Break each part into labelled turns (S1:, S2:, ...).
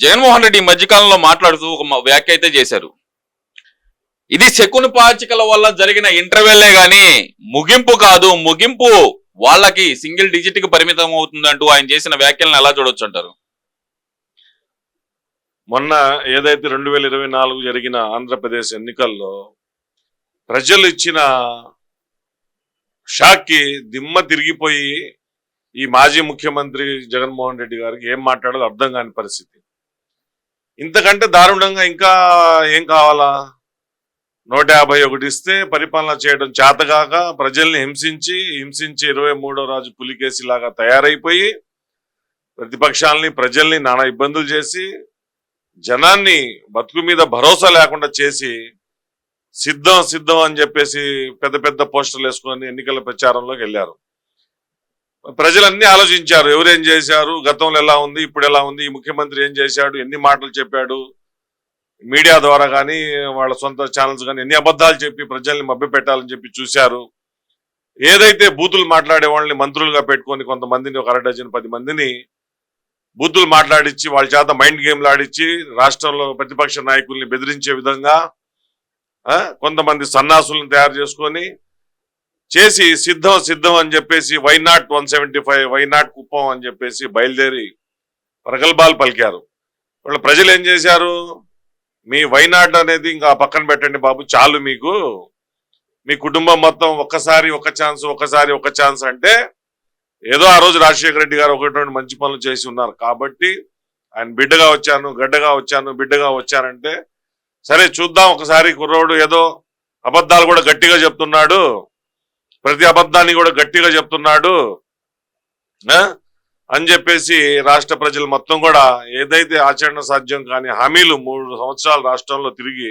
S1: జగన్మోహన్ రెడ్డి ఈ మధ్యకాలంలో మాట్లాడుతూ ఒక వ్యాఖ్య అయితే చేశారు. ఇది శకుని పాచికల వల్ల జరిగిన ఇంటర్వెల్లే గాని ముగింపు కాదు ముగింపు వాళ్ళకి సింగిల్ డిజిట్కి పరిమితం అవుతుందంటూ ఆయన చేసిన వ్యాఖ్యలను ఎలా చూడొచ్చు అంటారు?
S2: మొన్న ఏదైతే రెండు వేల ఇరవై నాలుగు జరిగిన ఆంధ్రప్రదేశ్ ఎన్నికల్లో ప్రజలు ఇచ్చిన షాక్కి దిమ్మ తిరిగిపోయి ఈ మాజీ ముఖ్యమంత్రి జగన్మోహన్ రెడ్డి గారికి ఏం మాట్లాడాలో అర్థం కాని పరిస్థితి. ఇంతకంటే దారుణంగా ఇంకా ఏం కావాలా? నూట యాభై ఒకటి ఇస్తే పరిపాలన చేయడం చేతగాక ప్రజల్ని హింసించి హింసించి ఇరవై మూడో రాజు పులికేసి లాగా తయారైపోయి ప్రతిపక్షాలని ప్రజల్ని నానా ఇబ్బందులు చేసి జనాన్ని బతుకు మీద భరోసా లేకుండా చేసి సిద్ధం సిద్ధం అని చెప్పేసి పెద్ద పెద్ద పోస్టర్లు వేసుకొని ఎన్నికల ప్రచారంలోకి వెళ్ళారు. ప్రజలన్నీ ఆలోచించారు. ఎవరేం చేశారు? గతంలో ఎలా ఉంది? ఇప్పుడు ఎలా ఉంది? ఈ ముఖ్యమంత్రి ఏం చేశాడు? ఎన్ని మాటలు చెప్పాడు? మీడియా ద్వారా కానీ వాళ్ళ సొంత ఛానల్స్ కానీ ఎన్ని అబద్ధాలు చెప్పి ప్రజల్ని మభ్యపెట్టాలని చెప్పి చూశారు. ఏదైతే బూతులు మాట్లాడే వాళ్ళని మంత్రులుగా పెట్టుకొని కొంతమందిని ఒక అరడజన్ పది మందిని బూతులు మాట్లాడించి వాళ్ళ చేత మైండ్ గేమ్లు ఆడించి రాష్ట్రంలో ప్రతిపక్ష నాయకుల్ని బెదిరించే విధంగా కొంతమంది సన్నాసులను తయారు చేసుకొని చేసి సిద్ధం సిద్ధం అని చెప్పేసి why not one seventy five why not Kuppam అని చెప్పేసి బయలుదేరి ప్రగల్భాలు పలికారు. వాళ్ళు ప్రజలు ఏం చేశారు? మీ వైనాట్ అనేది ఇంకా పక్కన పెట్టండి బాబు చాలు మీకు. మీ కుటుంబం మొత్తం ఒక్కసారి ఒక ఛాన్స్ ఒక్కసారి ఒక ఛాన్స్ అంటే ఏదో ఆ రోజు రాజశేఖర రెడ్డి గారు ఒకటి మంచి పనులు చేసి ఉన్నారు. కాబట్టి ఆయన బిడ్డగా వచ్చాను గడ్డగా వచ్చాను బిడ్డగా వచ్చానంటే సరే చూద్దాం ఒకసారి కుర్రోడు ఏదో అబద్ధాలు కూడా గట్టిగా చెప్తున్నాడు. ప్రతి అబద్ధాన్ని కూడా గట్టిగా చెప్తున్నాడు. ఆ? అని చెప్పేసి రాష్ట్ర ప్రజలు మొత్తం కూడా ఏదైతే ఆచరణ సాధ్యం కాని హామీలు మూడు సంవత్సరాలు రాష్ట్రంలో తిరిగి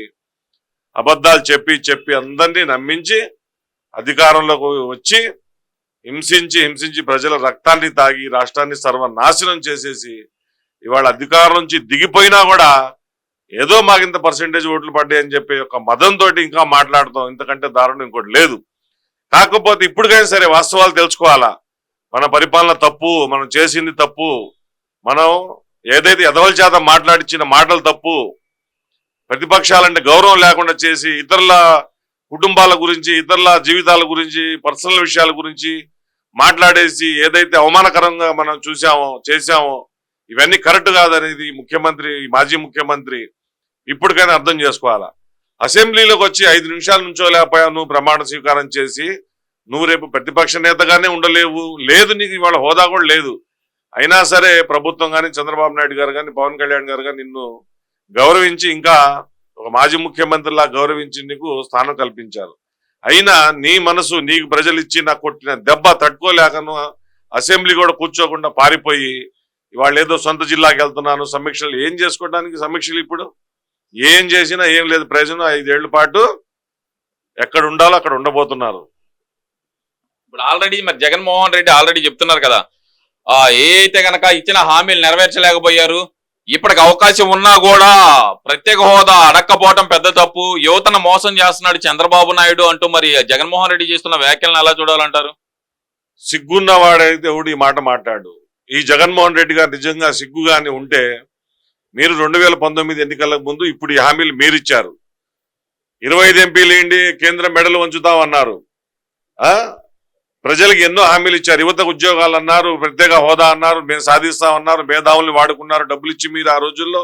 S2: అబద్ధాలు చెప్పి చెప్పి అందరినీ నమ్మించి అధికారంలోకి వచ్చి హింసించి హింసించి ప్రజల రక్తాన్ని తాగి రాష్ట్రాన్ని సర్వనాశనం చేసేసి ఇవాళ అధికారం నుంచి దిగిపోయినా కూడా ఏదో మాకింత పర్సెంటేజ్ ఓట్లు పడ్డాయి అని చెప్పి ఒక మదంతో ఇంకా మాట్లాడతాం. ఇంతకంటే దారుణం ఇంకోటి లేదు. కాకపోతే ఇప్పటికైనా సరే వాస్తవాలు తెలుసుకోవాలా? మన పరిపాలన తప్పు మనం చేసింది తప్పు మనం ఏదైతే ఎదవల చేత మాట్లాడించిన మాటలు తప్పు ప్రతిపక్షాలంటే గౌరవం లేకుండా చేసి ఇతరుల కుటుంబాల గురించి ఇతరుల జీవితాల గురించి పర్సనల్ విషయాల గురించి మాట్లాడేసి ఏదైతే అవమానకరంగా మనం చూసామో చేశామో ఇవన్నీ కరెక్ట్ కాదనేది ముఖ్యమంత్రి మాజీ ముఖ్యమంత్రి ఇప్పటికైనా అర్థం చేసుకోవాలా? అసెంబ్లీలోకి వచ్చి ఐదు నిమిషాల నుంచో లేకపోయా నువ్వు ప్రమాణ స్వీకారం చేసి నువ్వు రేపు ప్రతిపక్ష నేతగానే ఉండలేవు. లేదు నీకు ఇవాళ హోదా కూడా లేదు. అయినా సరే ప్రభుత్వం కానీ చంద్రబాబు నాయుడు గారు కానీ పవన్ కళ్యాణ్ గారు కానీ నిన్ను గౌరవించి ఇంకా ఒక మాజీ ముఖ్యమంత్రిలా గౌరవించి నీకు స్థానం కల్పించారు. అయినా నీ మనసు నీకు ప్రజలు ఇచ్చి నాకు కొట్టిన దెబ్బ తట్టుకోలేకను అసెంబ్లీ కూడా కూర్చోకుండా పారిపోయి ఇవాళ ఏదో సొంత జిల్లాకి వెళ్తున్నాను. సమీక్షలు ఏం చేసుకోవడానికి సమీక్షలు ఇప్పుడు? ఏం చేసినా ఏం లేదు. ప్రయోజనం ఐదేళ్ళ పాటు ఎక్కడ ఉండాలో అక్కడ ఉండబోతున్నారు.
S1: ఇప్పుడు ఆల్రెడీ మరి జగన్మోహన్ రెడ్డి ఆల్రెడీ చెప్తున్నారు కదా. ఆ ఏ అయితే గనక ఇచ్చిన హామీలు నెరవేర్చలేకపోయారు ఇప్పటికి అవకాశం ఉన్నా కూడా ప్రత్యేక హోదా అడక్కపోవటం పెద్ద తప్పు. యువతను మోసం చేస్తున్నాడు చంద్రబాబు నాయుడు అంటూ మరి జగన్మోహన్ రెడ్డి చేస్తున్న వ్యాఖ్యలను ఎలా చూడాలంటారు?
S2: సిగ్గున్నవాడైతే ఎవడు ఈ మాట మాట్లాడు? ఈ జగన్మోహన్ రెడ్డి గారు నిజంగా సిగ్గుగాని ఉంటే మీరు రెండు వేల పంతొమ్మిది ఎన్నికలకు ముందు ఇప్పుడు ఈ హామీలు మీరిచ్చారు. ఇరవై ఐదు ఎంపీలు ఏంటి? కేంద్రం మెడలు వంచుతామన్నారు ఆ? ప్రజలకు ఎన్నో హామీలు ఇచ్చారు. యువత ఉద్యోగాలు అన్నారు ప్రత్యేక హోదా అన్నారు మేము సాధిస్తామన్నారు మేధావుల్ని వాడుకున్నారు డబ్బులు ఇచ్చి మీరు ఆ రోజుల్లో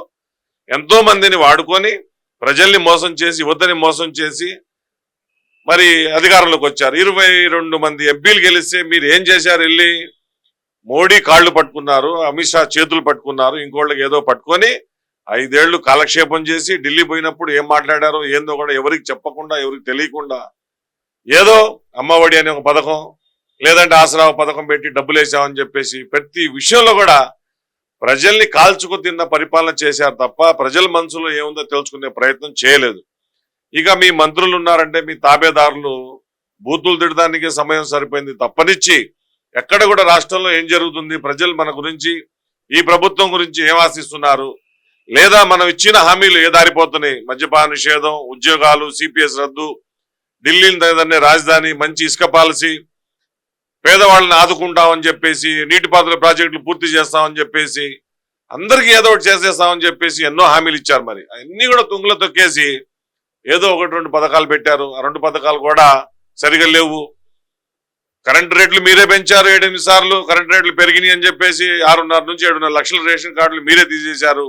S2: ఎంతో మందిని వాడుకొని ప్రజల్ని మోసం చేసి యువతని మోసం చేసి మరి అధికారంలోకి వచ్చారు. ఇరవై రెండు మంది ఎంపీలు గెలిస్తే మీరు ఏం చేశారు వెళ్ళి? మోడీ కాళ్ళు పట్టుకున్నారు అమిత్ షా చేతులు పట్టుకున్నారు ఇంకోళ్ళకి ఏదో పట్టుకొని ఐదేళ్ళు కాలక్షేపం చేసి ఢిల్లీ పోయినప్పుడు ఏం మాట్లాడారో ఏందో కూడా ఎవరికి చెప్పకుండా ఎవరికి తెలియకుండా ఏదో అమ్మఒడి అనే ఒక పథకం లేదంటే ఆసరా పథకం పెట్టి డబ్బులు వేసామని చెప్పేసి ప్రతి విషయంలో కూడా ప్రజల్ని కాల్చుకు తిన్న పరిపాలన చేశారు తప్ప ప్రజల మనసులో ఏముందో తెలుసుకునే ప్రయత్నం చేయలేదు. ఇక మీ మంత్రులు ఉన్నారంటే మీ తాబేదారులు బూతులు తిడడానికి సమయం సరిపోయింది తప్పనిచ్చి ఎక్కడ కూడా రాష్ట్రంలో ఏం జరుగుతుంది? ప్రజలు మన గురించి ఈ ప్రభుత్వం గురించి ఏం ఆశిస్తున్నారు? లేదా మనం ఇచ్చిన హామీలు ఏ దారిపోతున్నాయి మద్యపాన నిషేధం ఉద్యోగాలు సిపిఎస్ రద్దు ఢిల్లీ తనదన్నే రాజధాని మంచి ఇసుక పాలసీ పేదవాళ్ళని ఆదుకుంటామని చెప్పేసి నీటిపారుదల ప్రాజెక్టులు పూర్తి చేస్తామని చెప్పేసి అందరికీ ఏదో ఒకటి చేసేస్తామని చెప్పేసి ఎన్నో హామీలు ఇచ్చారు మరి. అన్ని కూడా తుంగులో తొక్కేసి ఏదో ఒకటి రెండు పథకాలు పెట్టారు. ఆ రెండు పథకాలు కూడా సరిగా లేవు. కరెంట్ రేట్లు మీరే పెంచారు ఏడెనిమిది సార్లు కరెంట్ రేట్లు పెరిగినాయి అని చెప్పేసి ఆరున్నర నుంచి ఏడున్నర లక్షల రేషన్ కార్డులు మీరే తీసేశారు.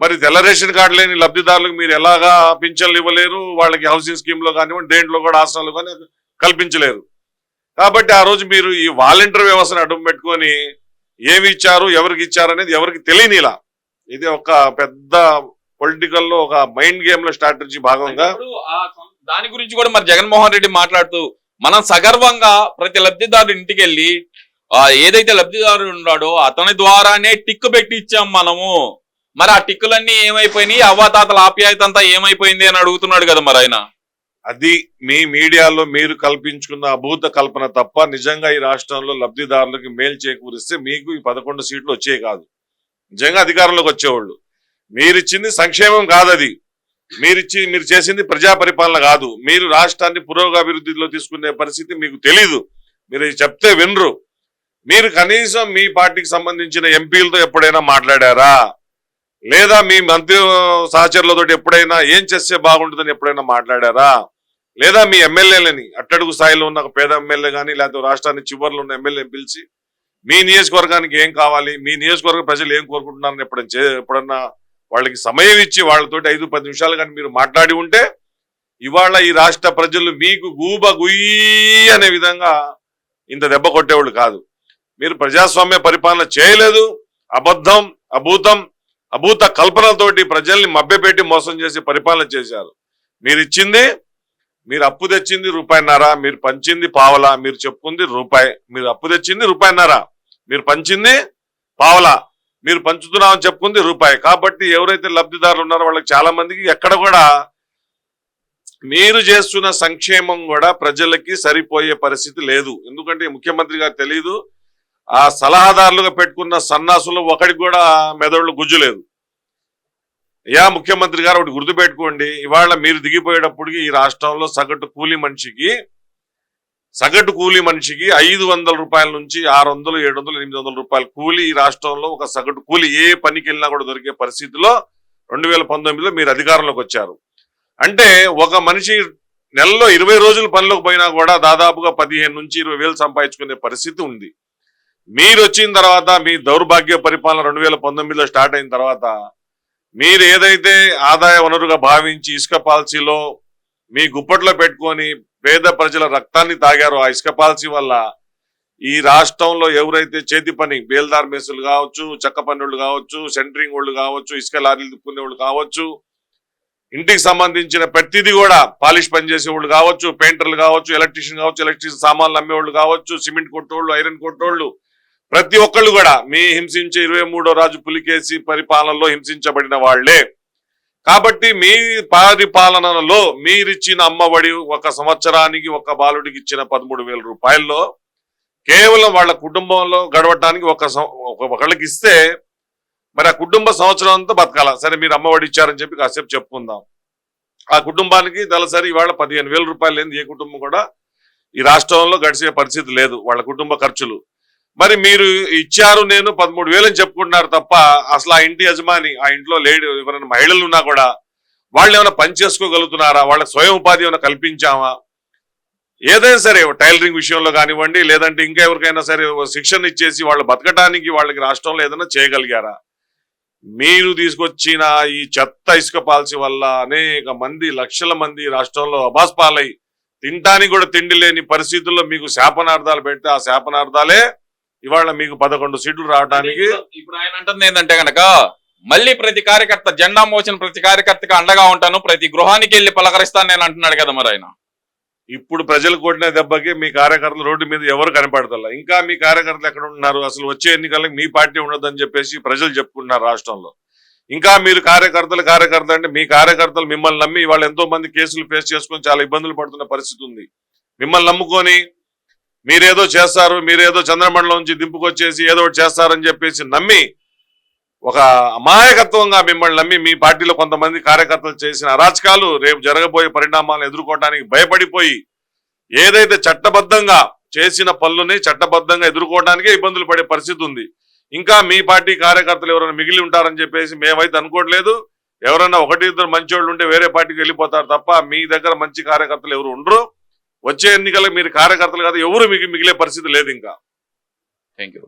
S2: మరి తెల్ల రేషన్ కార్డు లేని లబ్ధిదారులకు మీరు ఎలాగా పింఛన్లు ఇవ్వలేరు? వాళ్ళకి హౌసింగ్ స్కీమ్లో కానివ్వండి దేంట్లో కూడా ఆసనాలు కానీ కల్పించలేరు. కాబట్టి ఆ రోజు మీరు ఈ వాలంటీర్ వ్యవస్థను అడ్డం పెట్టుకొని ఏమి ఇచ్చారు ఎవరికి ఇచ్చారు అనేది ఎవరికి తెలియనిలా ఇది ఒక పెద్ద పొలిటికల్లో ఒక మైండ్ గేమ్లో స్ట్రాటజీ భాగంగా
S1: దాని గురించి కూడా మరి జగన్మోహన్ రెడ్డి మాట్లాడుతూ మనం సగర్వంగా ప్రతి లబ్ధిదారు ఇంటికి వెళ్ళి ఏదైతే లబ్ధిదారుడు ఉన్నాడో అతని ద్వారానే టిక్కు పెట్టి ఇచ్చాం మనము. మరి ఆ టిక్కులన్నీ ఏమైపోయినాయి? అవ్వాతాతల ఆప్యాయత అంతా ఏమైపోయింది అని అడుగుతున్నాడు కదా మరి ఆయన.
S2: అది మీ మీడియాలో మీరు కల్పించుకున్న అభూత కల్పన తప్ప నిజంగా ఈ రాష్ట్రంలో లబ్ధిదారులకు మేలు చేకూరిస్తే మీకు ఈ పదకొండు సీట్లు వచ్చే కాదు. నిజంగా అధికారంలోకి వచ్చేవాళ్ళు. మీరిచ్చింది సంక్షేమం కాదది. మీరిచ్చి మీరు చేసింది ప్రజా పరిపాలన కాదు. మీరు రాష్ట్రాన్ని పురోగాభివృద్ధిలో తీసుకునే పరిస్థితి మీకు తెలీదు. మీరు చెప్తే వినరు. మీరు కనీసం మీ పార్టీకి సంబంధించిన ఎంపీలతో ఎప్పుడైనా మాట్లాడారా? లేదా మీ మంత్రి సహచరులతో ఎప్పుడైనా ఏం చేస్తే బాగుంటుందని ఎప్పుడైనా మాట్లాడారా? లేదా మీ ఎమ్మెల్యేలని అట్టడుగు స్థాయిలో ఉన్న ఒక పేద ఎమ్మెల్యే కానీ లేకపోతే రాష్ట్రాన్ని చివరిలో ఉన్న ఎమ్మెల్యేని పిలిచి మీ నియోజకవర్గానికి ఏం కావాలి? మీ నియోజకవర్గ ప్రజలు ఏం కోరుకుంటున్నారని ఎప్పుడైనా ఎప్పుడన్నా వాళ్ళకి సమయం ఇచ్చి వాళ్ళతోటి ఐదు పది నిమిషాలు కానీ మీరు మాట్లాడి ఉంటే ఇవాళ ఈ రాష్ట్ర ప్రజలు మీకు గూబ గుయ్యి అనే విధంగా ఇంత దెబ్బ కొట్టేవాళ్ళు కాదు. మీరు ప్రజాస్వామ్య పరిపాలన చేయలేదు. అబద్ధం అభూతం అభూత కల్పనలతోటి ప్రజల్ని మభ్యపెట్టి మోసం చేసి పరిపాలన చేశారు. మీరు ఇచ్చింది మీరు అప్పు తెచ్చింది రూపాయిన్నర మీరు పంచింది పావలా మీరు చెప్పుకుంది రూపాయి మీరు అప్పు తెచ్చింది రూపాయిన్నర మీరు పంచింది పావలా. మీరు పంచుతున్నామని చెప్పుకుంది రూపాయి. కాబట్టి ఎవరైతే లబ్ధిదారులు ఉన్నారో వాళ్ళకి చాలా మందికి ఎక్కడ కూడా మీరు చేస్తున్న సంక్షేమం కూడా ప్రజలకి సరిపోయే పరిస్థితి లేదు. ఎందుకంటే ముఖ్యమంత్రి గారు తెలియదు ఆ సలహాదారులుగా పెట్టుకున్న సన్నాసులు ఒకడికి కూడా మెదడులు గుజ్జు లేదు. యా ముఖ్యమంత్రి గారు ఒకటి గుర్తుపెట్టుకోండి. ఇవాళ మీరు దిగిపోయేటప్పటికి ఈ రాష్ట్రంలో సగటు కూలి మనిషికి సగటు కూలి మనిషికి ఐదు వందల రూపాయల నుంచి ఆరు వందలు ఏడు వందలు ఎనిమిది వందల రూపాయల కూలి ఈ రాష్ట్రంలో ఒక సగటు కూలి ఏ పనికి వెళ్ళినా కూడా దొరికే పరిస్థితిలో రెండు వేల పంతొమ్మిదిలో మీరు అధికారంలోకి వచ్చారు. అంటే ఒక మనిషి నెలలో ఇరవై రోజులు పనిలోకి పోయినా కూడా దాదాపుగా పదిహేను నుంచి ఇరవై వేలు సంపాదించుకునే పరిస్థితి ఉంది. మీరు వచ్చిన తర్వాత మీ దౌర్భాగ్య పరిపాలన రెండు వేల పంతొమ్మిదిలో స్టార్ట్ అయిన తర్వాత మీరు ఏదైతే ఆదాయ వనరుగా భావించి ఇసుక పాలసీలో మీ గుప్పట్లో పెట్టుకొని పేద ప్రజల రక్తాన్ని తాగారో ఆ ఇసుక పాలసీ వల్ల. ఈ రాష్ట్రంలో ఎవరైతే చేతి పని బేల్దార్ మేసులు కావచ్చు చెక్క పన్నులు కావచ్చు సెంటరింగ్ వాళ్ళు కావచ్చు ఇసుక లారీలు తిప్పుకునే వాళ్ళు కావచ్చు ఇంటికి సంబంధించిన ప్రతిదీ కూడా పాలిష్ పని చేసేవాళ్ళు కావచ్చు పెయింటర్లు కావచ్చు ఎలక్ట్రీషియన్ కావచ్చు ఎలక్ట్రీషియన్ సామాన్లు అమ్మేవాళ్ళు కావచ్చు సిమెంట్ కొట్టోళ్ళు ఐరన్ కొట్టోళ్ళు ప్రతి ఒక్కళ్ళు కూడా మీ హింసించే ఇరవై మూడో రాజు పులికేసి పరిపాలనలో హింసించబడిన వాళ్ళే కాబట్టి మీ పరిపాలనలో మీరిచ్చిన అమ్మఒడి ఒక సంవత్సరానికి ఒక బాలుడికి ఇచ్చిన పదమూడు వేల రూపాయల్లో కేవలం వాళ్ళ కుటుంబంలో గడవటానికి ఒక సం- ఒక- ఒకళ్ళకి ఇస్తే మరి ఆ కుటుంబ సంవత్సరం అంతా బతకాల. సరే మీరు అమ్మఒడి ఇచ్చారని చెప్పి కాసేపు చెప్పుకుందాం. ఆ కుటుంబానికి తలసరి ఇవాళ పదిహేను వేల రూపాయలు లేని ఏ కుటుంబం కూడా ఈ రాష్ట్రంలో గడిచే పరిస్థితి లేదు. వాళ్ళ కుటుంబ ఖర్చులు. మరి మీరు ఇచ్చారు నేను పదమూడు వేలని చెప్పుకుంటున్నారు తప్ప అసలు ఆ ఇంటి యజమాని ఆ ఇంట్లో లేడీ ఎవరైనా మహిళలు ఉన్నా కూడా వాళ్ళు ఏమైనా పని చేసుకోగలుగుతున్నారా? వాళ్ళకి స్వయం ఉపాధి ఏమైనా కల్పించామా? ఏదైనా సరే టైలరింగ్ విషయంలో కానివ్వండి లేదంటే ఇంకా ఎవరికైనా సరే శిక్షణ ఇచ్చేసి వాళ్ళు బతకటానికి వాళ్ళకి రాష్ట్రంలో ఏదైనా చేయగలిగారా? మీరు తీసుకొచ్చిన ఈ చెత్త ఇసుక పాలసీ వల్ల అనేక మంది లక్షల మంది రాష్ట్రంలో అబాస్పాలై తినటానికి కూడా తిండి లేని పరిస్థితుల్లో మీకు శాపనార్థాలు పెడితే ఆ శాపనార్థాలే ఇవాళ మీకు పదకొండు సీట్లు రావడానికి
S1: ఇప్పుడు ఆయన అంటుంది ఏంటంటే గనక మళ్ళీ ప్రతి కార్యకర్త జెండా మోసిన ప్రతి కార్యకర్తకి అండగా ఉంటాను ప్రతి గృహానికి వెళ్ళి పలకరిస్తాను నేను అంటున్నాడు కదా మరి ఆయన.
S2: ఇప్పుడు ప్రజలు కొట్టిన దెబ్బకి మీ కార్యకర్తలు రోడ్డు మీద ఎవరు కనపడతల? ఇంకా మీ కార్యకర్తలు ఎక్కడ ఉంటున్నారు? అసలు వచ్చే ఎన్నికలకు మీ పార్టీ ఉండదని చెప్పేసి ప్రజలు చెప్పుకుంటున్నారు రాష్ట్రంలో. ఇంకా మీరు కార్యకర్తలు కార్యకర్త అంటే మీ కార్యకర్తలు మిమ్మల్ని నమ్మి వాళ్ళు ఎంతో మంది కేసులు ఫేస్ చేసుకొని చాలా ఇబ్బందులు పడుతున్న పరిస్థితి ఉంది. మిమ్మల్ని నమ్ముకొని మీరేదో చేస్తారు మీరేదో చంద్రమండలంలోంచి దింపుకొచ్చేసి ఏదో ఒకటి చేస్తారని చెప్పేసి నమ్మి ఒక అమాయకత్వంగా మిమ్మల్ని నమ్మి మీ పార్టీలో కొంతమంది కార్యకర్తలు చేసిన అరాచకాలు రేపు జరగబోయే పరిణామాలను ఎదుర్కోవడానికి భయపడిపోయి ఏదైతే చట్టబద్ధంగా చేసిన పనులని చట్టబద్ధంగా ఎదుర్కోవడానికే ఇబ్బందులు పడే పరిస్థితి ఉంది. ఇంకా మీ పార్టీ కార్యకర్తలు ఎవరైనా మిగిలి ఉంటారని చెప్పేసి మేమైతే అనుకోవట్లేదు. ఎవరైనా ఒకటి ఇద్దరు మంచి ఉంటే వేరే పార్టీకి వెళ్ళిపోతారు తప్ప మీ దగ్గర మంచి కార్యకర్తలు ఎవరు ఉండరు. వచ్చే ఎన్నికలకు మీరు కార్యకర్తలు కాదు ఎవరు మీకు మిగిలే పరిస్థితి లేదు ఇంకా.
S1: Thank you